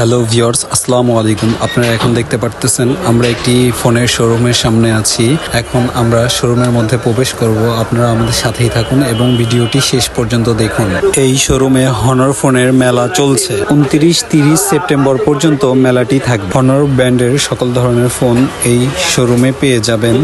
Hello viewers আসসালামু আলাইকুম আপনারা এখন দেখতে পারতেছেন আমরা একটি ফোনের শোরুমের সামনে আছি এখন আমরা শোরুমের মধ্যে প্রবেশ করব আপনারা আমাদের সাথেই থাকুন এবং ভিডিওটি শেষ পর্যন্ত দেখুন এই শোরুমে হনর ফোনের মেলা চলছে উনত্রিশ তিরিশ সেপ্টেম্বর পর্যন্ত মেলাটি থাকবে হনর ব্র্যান্ডের সকল ধরনের ফোন এই শোরুমে পেয়ে যাবেন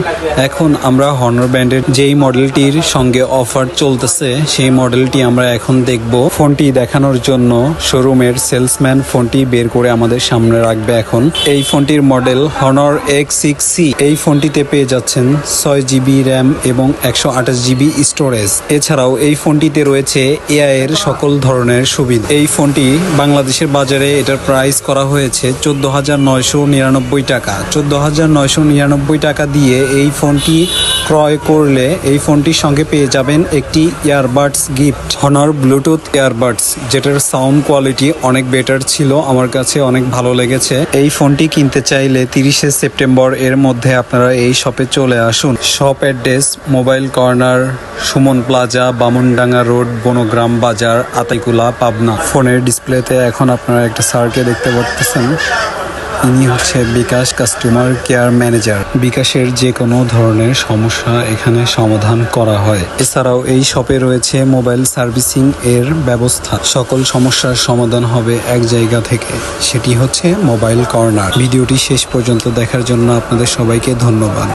এখন আমরা হনর ব্র্যান্ডের যেই মডেলটির সঙ্গে অফার চলতেছে সেই মডেলটি আমরা এখন দেখব ফোনটি দেখানোর জন্য শোরুমের সেলসম্যান ফোনটি বের করে আমাদের সামনে রাখবে এখন। এই ফোনটির model Honor X six C এই ফোনটিতে পেয়ে যাচ্ছেন ছয় জিবি র্যাম এবং একশো আঠাশ জিবি স্টোরেজ। এছাড়াও এই ফোনটিতে রয়েছে এআই এর সকল ধরনের সুবিধা। এই ফোনটি বাংলাদেশের বাজারে এটার প্রাইস করা হয়েছে চোদ্দ হাজার নয়শো নিরানব্বই টাকা। চোদ্দ হাজার নয়শো নিরানব্বই টাকা দিয়ে এই ফোনটি ক্রয় করলে এই ফোনটির সঙ্গে পেয়ে যাবেন একটি earbuds gift Honor Bluetooth earbuds, যেটার সাউন্ড কোয়ালিটি অনেক বেটার ছিল, আমার কাছে অনেক ভালো লেগেছে। এই ফোনটি কিনতে চাইলে তিরিশে সেপ্টেম্বর এর মধ্যে আপনারা এই শপে চলে আসুন। Shop address mobile corner Suman plaza Bamundanga road Bongram Bazar, Ataikula, Pabna. ফোনের ডিসপ্লেতে এখন আপনারা একটা স্যারকে দেখতে পারতেছেন। ইনি হচ্ছে বিকাশ কাস্টমার কেয়ার ম্যানেজার বিকাশের যে কোনো ধরনের সমস্যা এখানে সমাধান করা হয়। এছাড়াও এই শপে রয়েছে মোবাইল সার্ভিসিং এর ব্যবস্থা। সকল সমস্যার সমাধান হবে এক জায়গা থেকে। সেটি হচ্ছে মোবাইল কর্নার ভিডিওটি শেষ পর্যন্ত দেখার জন্য আপনাদের সবাইকে ধন্যবাদ।